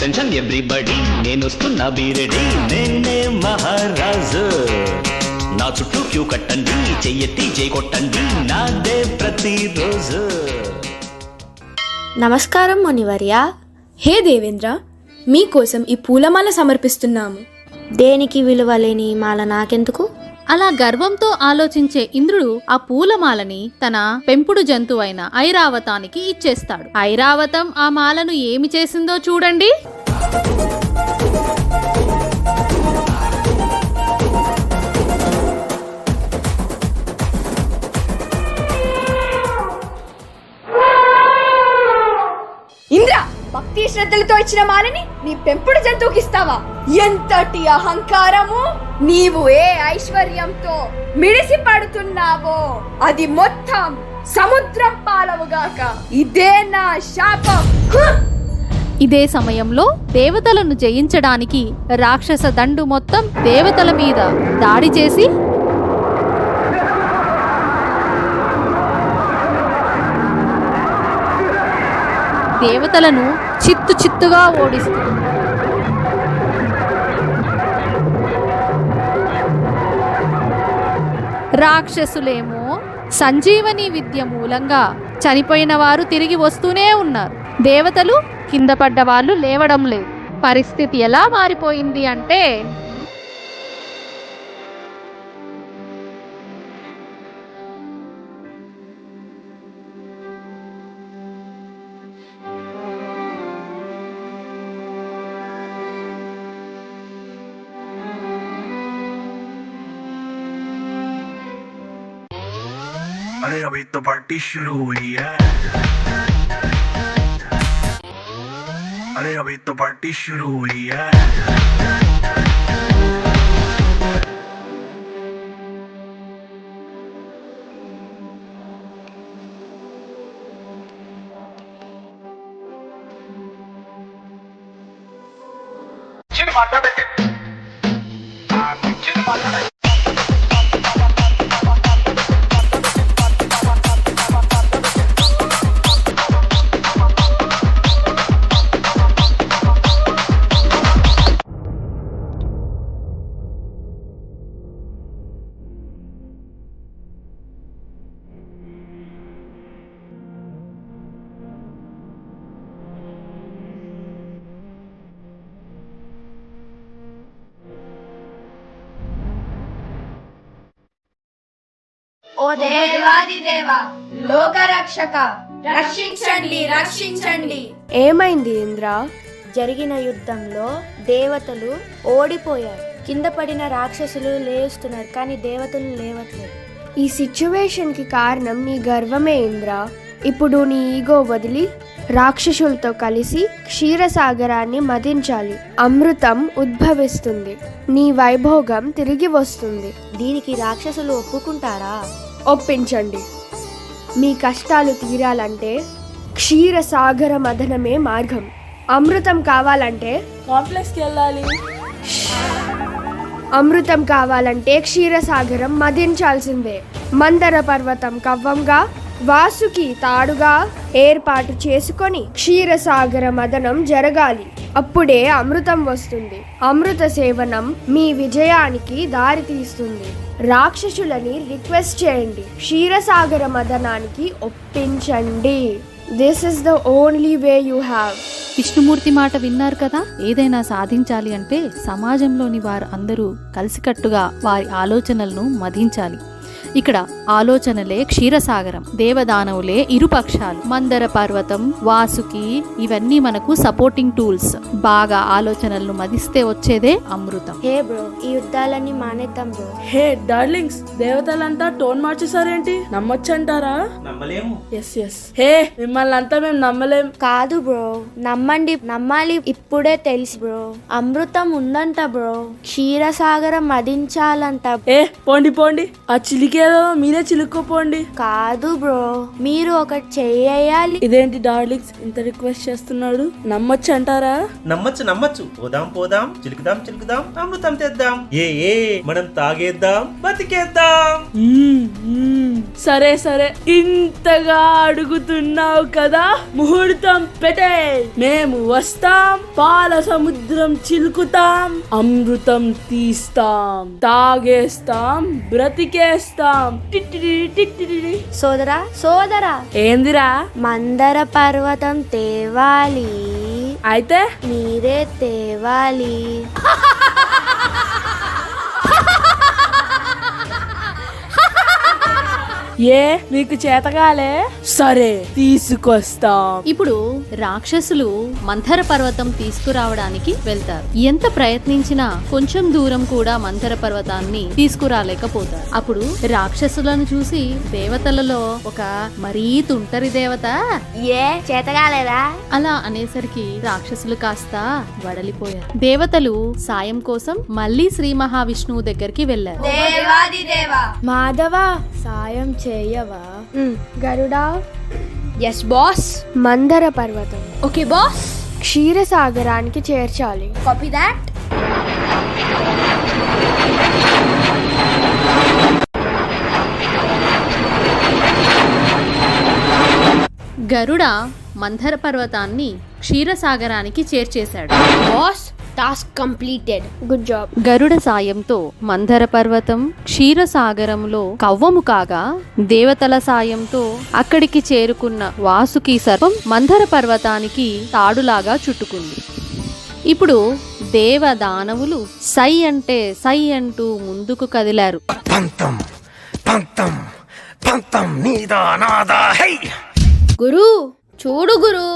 Attention everybody నేను వస్తున్నా బీరెడి. నేనే మహారాజు నా చుట్టూ క్యూ కట్టండి చెయ్యెత్తి చేయి కొట్టండి నాదే ప్రతిరోజు. నమస్కారం మునివర్య. హే దేవేంద్ర మీకోసం ఈ పూలమాల సమర్పిస్తున్నాము. దేనికి విలువ లేని ఈ మాల నాకెందుకు? అలా గర్వంతో ఆలోచించే ఇంద్రుడు ఆ పూలమాలని తన పెంపుడు జంతువైన ఐరావతానికి ఇచ్చేస్తాడు. ఐరావతం ఆ మాలను ఏమి చేసిందో చూడండి. శ్రద్ధలతో ఇచ్చిన మాలని నీ పెంపుడు జంతువుకి ఇస్తావా? ఎంతటి అహంకారము నీవు ఏ ఐశ్వర్యంతో మిడిసి పడుతున్నావో అది మొత్తం సముద్రం పాలవుగాక ఇదే నా శాపం. ఇదే సమయంలో దేవతలను జయించడానికి రాక్షస దండు మొత్తం దేవతల మీద దాడి చేసి దేవతలను చిత్తు చిత్తుగా ఓడిస్తుంది. రాక్షసులేమో సంజీవని విద్య మూలంగా చనిపోయిన వారు తిరిగి వస్తూనే ఉన్నారు. దేవతలు కింద పడ్డ వాళ్ళు లేవడం లేదు. పరిస్థితి ఎలా మారిపోయింది అంటే अभी तो पार्टी शुरू हुई है। अरे अभी तो पार्टी शुरू हुई है। దేవ లోకరక్షక. రక్షించండి రక్షించండి. ఏమైంది ఇంద్ర? జరిగిన యుద్ధంలో దేవతలు ఓడిపోయారు. కింద పడిన రాక్షసులు లేస్తున్నారు కానీ దేవతలు లేవట్లేదు. ఈ సిచ్యువేషన్కి కారణం నీ గర్వమే ఇంద్ర. ఇప్పుడు నీ ఈగో వదిలి రాక్షసులతో కలిసి క్షీరసాగరాన్ని మదించాలి. అమృతం ఉద్భవిస్తుంది. నీ వైభోగం తిరిగి వస్తుంది. దీనికి రాక్షసులు ఒప్పుకుంటారా? ఒప్పించండి. మీ కష్టాలు తీరాలంటే క్షీరసాగర మదనమే మార్గం. అమృతం కావాలంటే కాంప్లెక్స్కి వెళ్ళాలి. అమృతం కావాలంటే క్షీరసాగరం మదించాల్సిందే. మందర పర్వతం కవ్వంగా వాసుకి తాడుగా ఏర్పాటు చేసుకొని క్షీరసాగర మదనం జరగాలి. అప్పుడే అమృతం వస్తుంది. అమృత సేవనం మీ విజయానికి దారి తీస్తుంది. రాక్షసులని రిక్వెస్ట్ చేయండి. క్షీరసాగర మదనానికి ఒప్పించండి. This is the only way you have Vishnumurthy మాట విన్నారు కదా? ఏదైనా సాధించాలి అంటే సమాజంలోని వారు అందరూ కలిసికట్టుగా వారి ఆలోచనలను మదించాలి ఇక్కడ ఆలోచనలే క్షీరసాగరం దేవదానవులే ఇరుపక్షాలు. మందర పర్వతం వాసుకి ఇవన్నీ మనకు సపోర్టింగ్ టూల్స్ బాగా ఆలోచనలను మదిస్తే వచ్చేదే అమృతం. హే బ్రో ఈ యుద్ధాలన్నీ మానేద్దాం బ్రో. హే డార్లింగ్స్ దేవతలంతా టోన్ మార్చేసారేంటి నమ్మొచ్చంటారా? నమ్మలేము. ఎస్ ఎస్ హే మిమ్మల్ని అంతా మేము నమ్మలేం. కాదు బ్రో నమ్మండి నమ్మాలి ఇప్పుడే తెలుసు బ్రో. అమృతం ఉందంట బ్రో. క్షీరసాగరం మదించాలంట. ఏ పోండి పోండి. ఆ చిలికేదో మీరే చిలుక్కుపోండి. కాదు బ్రో మీరు ఒకటి చెయ్యాలి. ఇదేంటి డార్లింగ్స్ ఇంత రిక్వెస్ట్ చేస్తున్నాడు? నమ్మొచ్చంటారా నమ్మచ్చు నమ్మచ్చు. పోదాం పోదాం. చిలుకుదాం చిలుకుదాం. అమృతం తెద్దాం. ఏ ఏ మనం తాగేద్దాం బతికేద్దాం. సరే సరే. ఇంతగా అడుగుతున్నావు కదా? ముహూర్తం పెట్టే. మేము వస్తాం పాల సముద్రం చిలుకుతాం అమృతం తీస్తాం తాగేస్తాం బ్రతికేస్తాం. సోదరా సోదరా. ఏందిరా? మందర పర్వతం తేవాలి. అయితే? మీరే తేవాలి. ఏ నీకు చేతగాలే? సరే తీసుకొస్తాం. ఇప్పుడు రాక్షసులు మంథర పర్వతం తీసుకురావడానికి వెళ్తారు. ఎంత ప్రయత్నించినా కొంచెం దూరం కూడా మంథర పర్వతాన్ని తీసుకురాలేకపోతారు. అప్పుడు రాక్షసులను చూసి దేవతలలో ఒక మరీ తుంటరి దేవత. ఏ చేతగాలేదా? అలా అనేసరికి రాక్షసులు కాస్త వడలిపోయారు. దేవతలు సాయం కోసం మళ్ళీ శ్రీ మహావిష్ణువు దగ్గరికి దేవా మాధవ సాయం చేయవా? గరుడా. ఎస్ బాస్ మందర పర్వతం. ఓకే బాస్ క్షీరసాగరానికి చేర్చాలి. కాపీ దాట్ గరుడ మంథర పర్వతాన్ని క్షీరసాగరానికి చేర్చేశాడు. Boss task completed good job Garuda సాయంతో మందర పర్వతం క్షీరసాగరంలో కవ్వము కాగా దేవతల సాయంతో అక్కడికి చేరుకున్న వాసుకి సర్పం మందర పర్వతానికి తాడులాగా చుట్టుకుంది. ఇప్పుడు దేవ దానవులు సై అంటే సై అంటూ ముందుకు కదిలారు. పంతం పంతం పంతం నీదా నాదా హై! గురు చూడు గురు.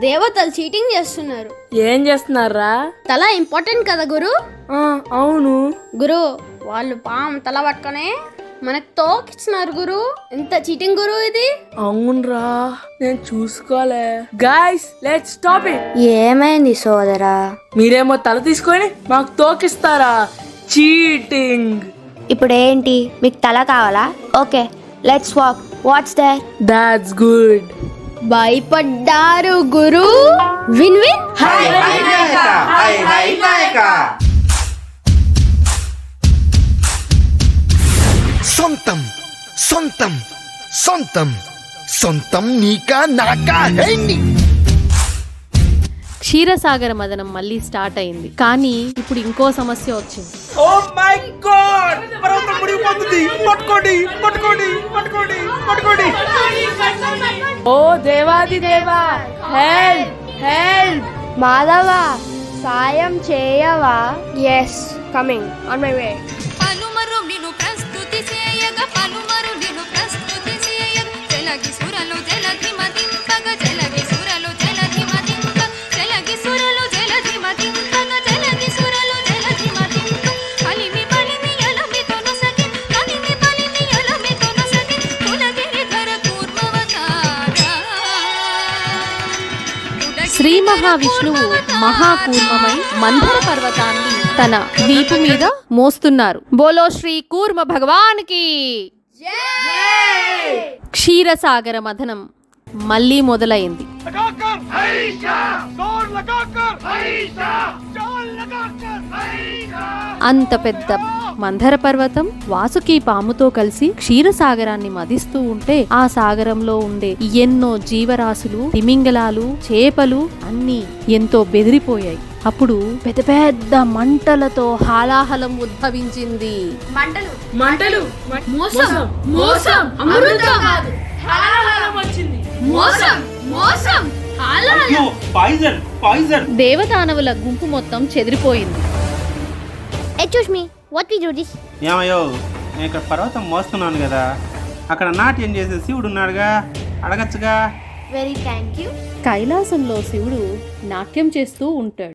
దేవతలు చీటింగ్ చేస్తున్నారు. ఏం చేస్తున్నారా? తల ఇంపార్టెంట్ కదా గురు? ఆ, అవును. గురు వాళ్ళు పాము తల పట్టుకొని మనకు తోకిస్తున్నారు గురు. ఎంత చీటింగ్ గురు ఇది? అవునరా నేను చూసుకోలే. గాయస్ లెట్ స్టాప్ ఇట్ ఏమైంది సోదరా? మీరేమో తల తీసుకొని మాకు తోకిస్తారా? చీటింగ్ ఇప్పుడు ఏంటి మీకు తల కావాలా? Okay let's walk what's there that's good భయపడ్డారు గురు. Win win. సొంతం సొంతం సొంతం. సొంతం నీకా నాకా హే నీ క్షీరసాగర మదనం మళ్ళీ స్టార్ట్ అయింది. కానీ ఇప్పుడు ఇంకో సమస్య వచ్చింది. Oh my God! పర్వతం మునిగిపోతుంది పట్టుకోండి పట్టుకోండి పట్టుకోండి పట్టుకోండి. ఓ దేవాది దేవా హెల్ప్ హెల్ప్ మాధవ సాయం చేయవా? Yes coming on my way పలుమరు నిను ప్రస్తుతి చేయగ పలుమరు నిను ప్రస్తుతి చేయగ జలగి సురలు జలధి మదింపగ జలగి శ్రీ మహావిష్ణువు మహాకూర్మమై మందర పర్వతాన్ని తన వీపు మీద మోస్తున్నారు. బోలో శ్రీ కూర్మ భగవానికి! క్షీరసాగర మథనం మళ్ళీ మొదలైంది. అంత పెద్ద మందర పర్వతం వాసుకి పాముతో కలిసి క్షీరసాగరాన్ని మదిస్తూ ఉంటే ఆ సాగరంలో ఉండే ఎన్నో జీవరాశులు తిమింగలాలు చేపలు అన్నీ ఎంతో బెదిరిపోయాయి. అప్పుడు పెద్ద పెద్ద మంటలతో హాలాహలం ఉద్భవించింది. మంటలు. మోసం. మోసం. అమృతం కాదు. వచ్చింది. మోసం. మోసం. అయ్యో పాయిజన్ పాయిజన్ దేవదానవుల గుంపు మొత్తం చెదిరిపోయింది. Excuse me what we do this ఏమయ్యో నేను ఇక్కడ పర్వతం మోస్తున్నాను కదా. అక్కడ నాట్యం చేసే శివుడు ఉన్నాడుగా. అడగచ్చుగా. వెరీ థ్యాంక్ యూ కైలాసంలో శివుడు నాట్యం చేస్తూ ఉంటాడు.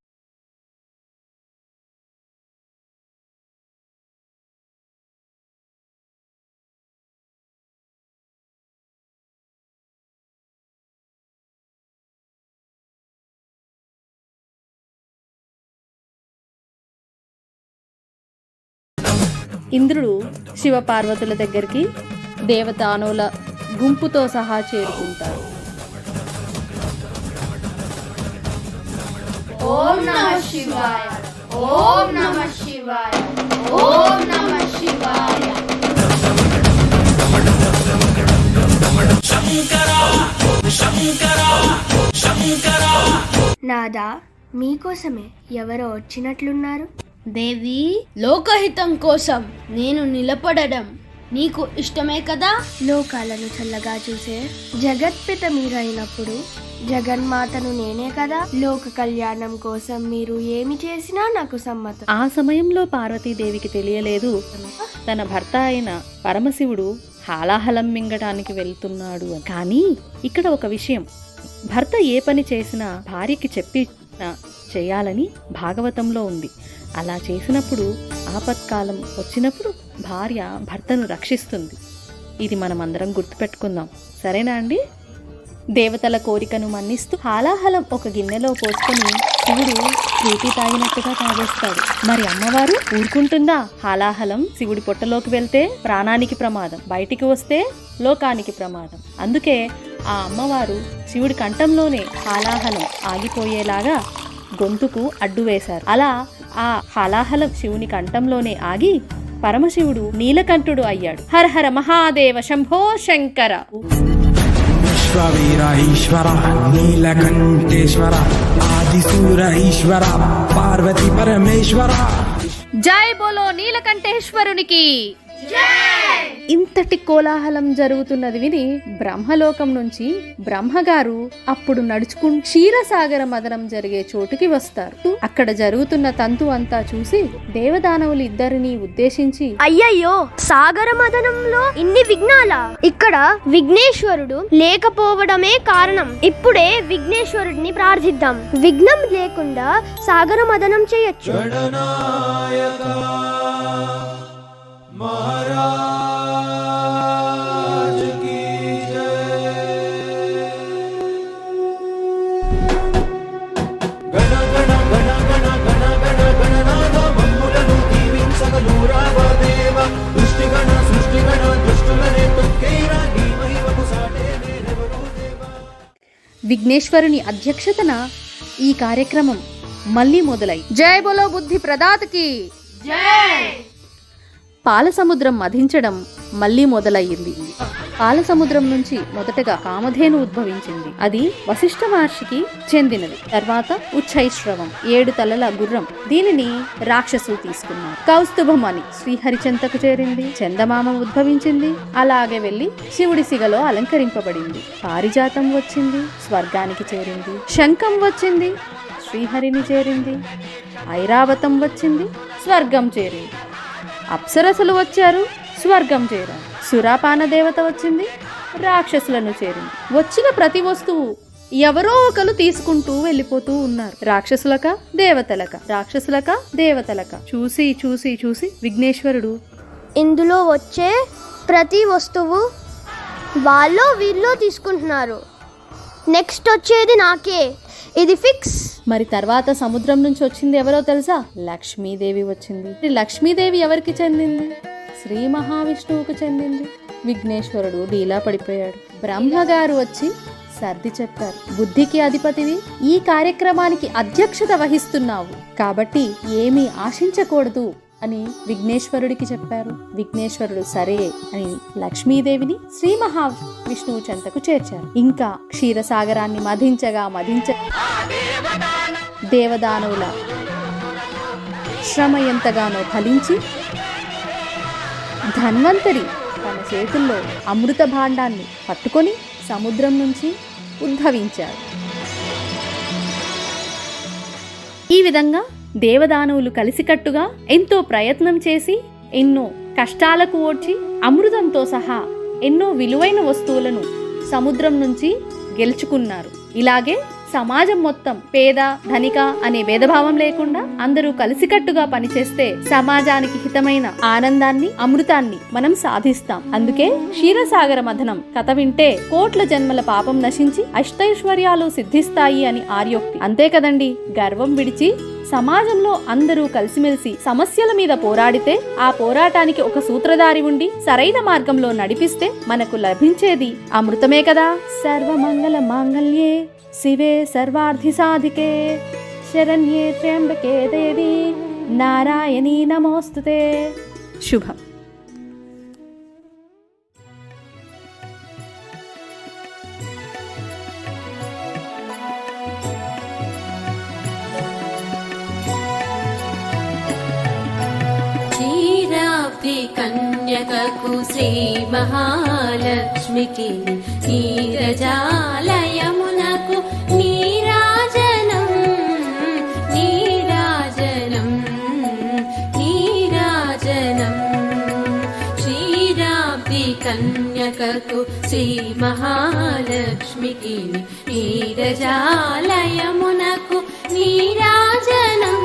ఇంద్రుడు శివపార్వతుల దగ్గరికి దేవతానుల గుంపుతో సహా చేరుకుంటారు ఓం నమ ఓం నమ ఓం నమ నాదా మీకోసమే ఎవరో వచ్చినట్లున్నారు? దేవి లోకహితం కోసం నేను నిలబడడం నీకు ఇష్టమే కదా? లోకాలను చల్లగా చూసే జగత్పిత మీరైనప్పుడు జగన్మాతను నేనే కదా? లోక కళ్యాణం కోసం మీరు ఏమి చేసినా నాకు సమ్మతం. ఆ సమయంలో పార్వతీదేవికి తెలియలేదు తన భర్త అయిన పరమశివుడు హాలాహలం మింగటానికి వెళ్తున్నాడు. కానీ ఇక్కడ ఒక విషయం భర్త ఏ పని చేసినా భార్యకి చెప్పి చేయాలని భాగవతంలో ఉంది. అలా చేసినప్పుడు ఆపత్కాలం వచ్చినప్పుడు భార్య భర్తను రక్షిస్తుంది. ఇది మనమందరం గుర్తుపెట్టుకుందాం. సరేనా అండి? దేవతల కోరికను మన్నిస్తూ హాలాహలం ఒక గిన్నెలో పోసుకొని శివుడు ప్రీతి తాగినట్టుగా తాగేస్తాడు. మరి అమ్మవారు ఊరుకుంటుందా? హాలాహలం శివుడి పొట్టలోకి వెళ్తే ప్రాణానికి ప్రమాదం. బయటికి వస్తే లోకానికి ప్రమాదం. అందుకే ఆ అమ్మవారు శివుడి కంఠంలోనే హాలాహలం ఆగిపోయేలాగా గొంతుకు అడ్డు వేశారు. అలా ఆ హాలాహలం శివుని కంఠంలోనే ఆగి పరమశివుడు నీలకంఠుడు అయ్యాడు. హర హర మహాదేవ శంభో శంకర. విశ్వవీర ఈశ్వర నీలకంఠేశ్వర ఆదిశూర ఈశ్వర పార్వతి పరమేశ్వర. జై బోలో నీలకంఠేశ్వరునికి. ఇంతటి కోలాహలం జరుగుతున్నది విని బ్రహ్మలోకం నుంచి బ్రహ్మగారు అప్పుడు నడుచుకు క్షీరసాగర మదనం జరిగే చోటుకి వస్తారు. అక్కడ జరుగుతున్న తంతు అంతా చూసి దేవదానవులు ఇద్దరిని ఉద్దేశించి అయ్యయ్యో సాగర మదనంలో ఇన్ని విఘ్నాల? ఇక్కడ విఘ్నేశ్వరుడు లేకపోవడమే కారణం. ఇప్పుడే విఘ్నేశ్వరుడిని ప్రార్థిద్దాం. విఘ్నం లేకుండా సాగర మదనం చేయొచ్చు. విఘ్నేశ్వరుని అధ్యక్షతన ఈ కార్యక్రమం మళ్ళీ మొదలై జై బోలో బుద్ధి ప్రదాతకి పాలసముద్రం మధించడం మళ్ళీ మొదలయ్యింది. పాలసముద్రం నుంచి మొదటగా కామధేను ఉద్భవించింది. అది వశిష్ఠ మహర్షికి చెందినది. తర్వాత ఉచ్చైశ్రవం ఏడు తలల గుర్రం. దీనిని రాక్షసులు తీసుకున్నారు. కౌస్తుభం అని శ్రీహరిచంతకు చేరింది. చందమామ ఉద్భవించింది. అలాగే వెళ్ళి శివుడి సిగలో అలంకరింపబడింది. పారిజాతం వచ్చింది. స్వర్గానికి చేరింది. శంఖం వచ్చింది. శ్రీహరిని చేరింది. ఐరావతం వచ్చింది. స్వర్గం చేరింది. అప్సరసులు వచ్చారు స్వర్గం చేరారు. సురాపాన దేవత వచ్చింది రాక్షసులను చేరింది. వచ్చిన ప్రతి వస్తువు ఎవరో ఒకరు తీసుకుంటూ వెళ్ళిపోతూ ఉన్నారు. రాక్షసులక దేవతలక. రాక్షసులక దేవతలక. చూసి చూసి చూసి విఘ్నేశ్వరుడు ఇందులో వచ్చే ప్రతి వస్తువు వాళ్ళు వీళ్ళు తీసుకుంటున్నారు. నెక్స్ట్ వచ్చేది నాకే. ఇది ఫిక్స్ మరి తర్వాత సముద్రం నుంచి వచ్చింది ఎవరో తెలుసా? లక్ష్మీదేవి వచ్చింది. లక్ష్మీదేవి ఎవరికి చెందింది? శ్రీ మహావిష్ణువుకు చెందింది. విఘ్నేశ్వరుడు డీలా పడిపోయాడు. బ్రహ్మగారు వచ్చి సర్ది చెప్పారు. బుద్ధికి అధిపతివి ఈ కార్యక్రమానికి అధ్యక్షత వహిస్తున్నావు. కాబట్టి ఏమీ ఆశించకూడదు. అని విఘ్నేశ్వరుడికి చెప్పారు. విఘ్నేశ్వరుడు సరే అని లక్ష్మీదేవిని శ్రీ మహావిష్ణువు చెంతకు చేర్చారు. ఇంకా క్షీరసాగరాన్ని మధించగా మధించ దేవదానవుల శ్రమ ఎంతగానో ఫలించి ధన్వంతరి తన చేతుల్లో అమృత భాండాన్ని పట్టుకొని సముద్రం నుంచి ఉద్భవించారు. ఈ విధంగా దేవదానవులు కలిసికట్టుగా ఎంతో ప్రయత్నం చేసి ఎన్నో కష్టాలకు ఓడ్చి అమృతంతో సహా ఎన్నో విలువైన వస్తువులను సముద్రం నుంచి గెలుచుకున్నారు. ఇలాగే సమాజం మొత్తం పేద ధనిక అనే భేదభావం లేకుండా అందరూ కలిసికట్టుగా పనిచేస్తే సమాజానికి హితమైన ఆనందాన్ని అమృతాన్ని మనం సాధిస్తాం. అందుకే క్షీరసాగర మథనం కథ వింటే కోట్ల జన్మల పాపం నశించి అష్టైశ్వర్యాలు సిద్ధిస్తాయి అని ఆర్యోక్తి. అంతే కదండి గర్వం విడిచి సమాజంలో అందరూ కలిసిమెలిసి సమస్యల మీద పోరాడితే ఆ పోరాటానికి ఒక సూత్రధారి ఉండి సరైన మార్గంలో నడిపిస్తే మనకు లభించేది అమృతమే కదా. సర్వమంగళ మాంగళ్యే శివే సర్వార్థి సాధికే శరణ్యే త్ర్యంబకే దేవి నారాయణీ నమోస్తుతే. శుభం. కన్యకకు శ్రీ మహాలక్ష్మికి నీరజాలయమునకు నీరాజనం నీరాజనం నీరాజనం. శ్రీరాబ్ది కన్యకకు శ్రీ మహాలక్ష్మికి నీరజాలయమునకు నీరాజనం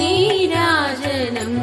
నీరాజనం.